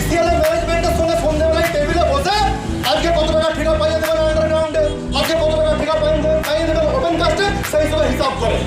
বিসিএলের ম্যানেজমেন্টের সঙ্গে সন্ধ্যেবেলায় টেবিলে বসে আজকে কত টাকা ঠিকা পাইয়ে দেবেন আন্ডারগ্রাউন্ডে আজকে কত টাকা ঠিকা পাইয়ে দেবেন ওপেন কাস্টে সেই হিসাব করে।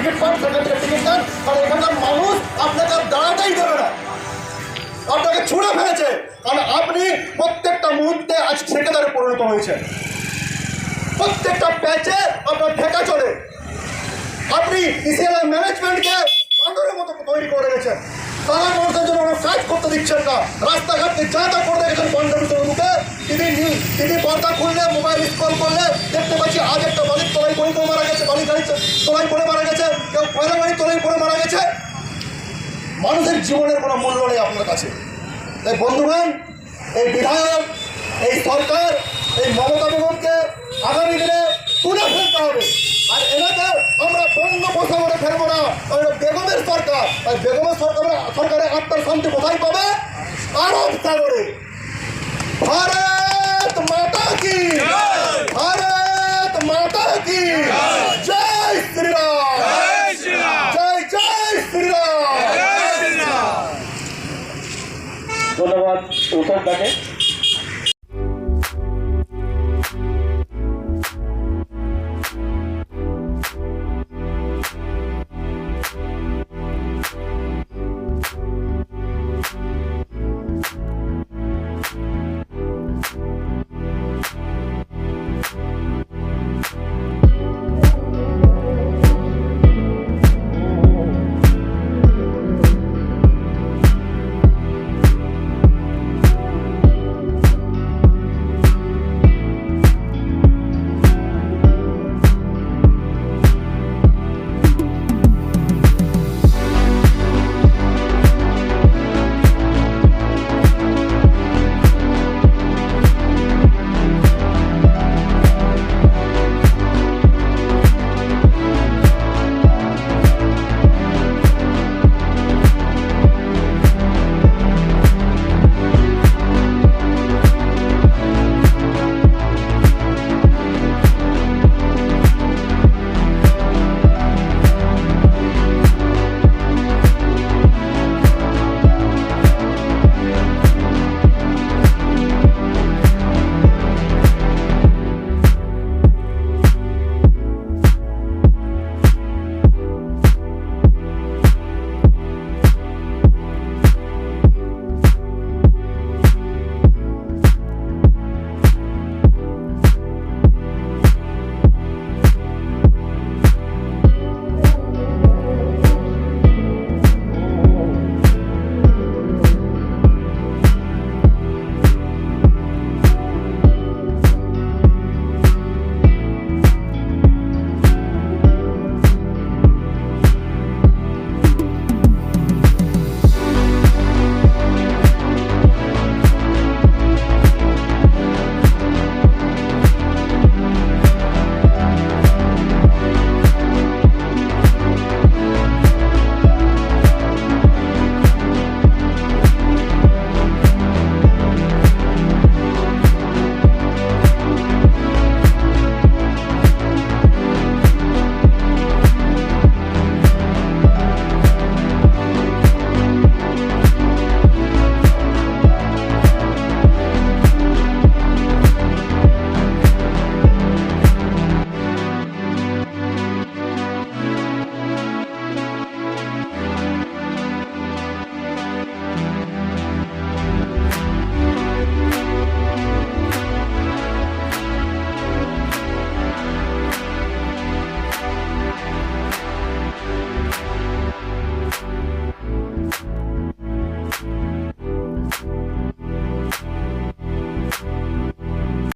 টিকিট পান সেখান থেকে টিকিট এখানকার মানুষ আপনাকে আর দাঁড়াতেই দেবে না। আপনাকে ছুঁড়ে ফেলেছে। কারণ আপনি প্রত্যেকটা মুহূর্তে আজ পরিণত প্রত্যেকটা প্যাচে আপনার ঠেকা চলে। আপনি ম্যানেজমেন্টকে বান্দরের মতো তৈরি করে রেখেছেন। সাধারণ মানুষের জন্য কোনো কাজ করতে দিচ্ছেন না। রাস্তাঘাটে যা তা করে রেখেছেন বান্দরের মুখে টিভি টিভি পর্দা খুললে, মোবাইল স্ক্রল করলে দেখতে পাচ্ছি আজ একটা বালির তলায় পড়ে কেউ মারা গেছে বালির গাড়ি তলায় মারা গেছে, কেউ পয়লা বাড়ির তলায় পড়ে মারা গেছে। মানুষের জীবনের কোনো মূল্য নেই আপনার কাছে। তাই বন্ধুগণ, এই বিধায়ক, এই সরকার, এই মমতা বেগমকে আগামী দিনে তুলে ফেলতে হবে। আর এলাকা আমরা বন্ধ বসা করে ফেলব না। কারণ বেগমের সরকার। আর বেগমের সরকার সরকারের আত্মার শান্তি কোথায় পাবে? আরব সাগরে। ধন্যবাদ উত্তরটাকে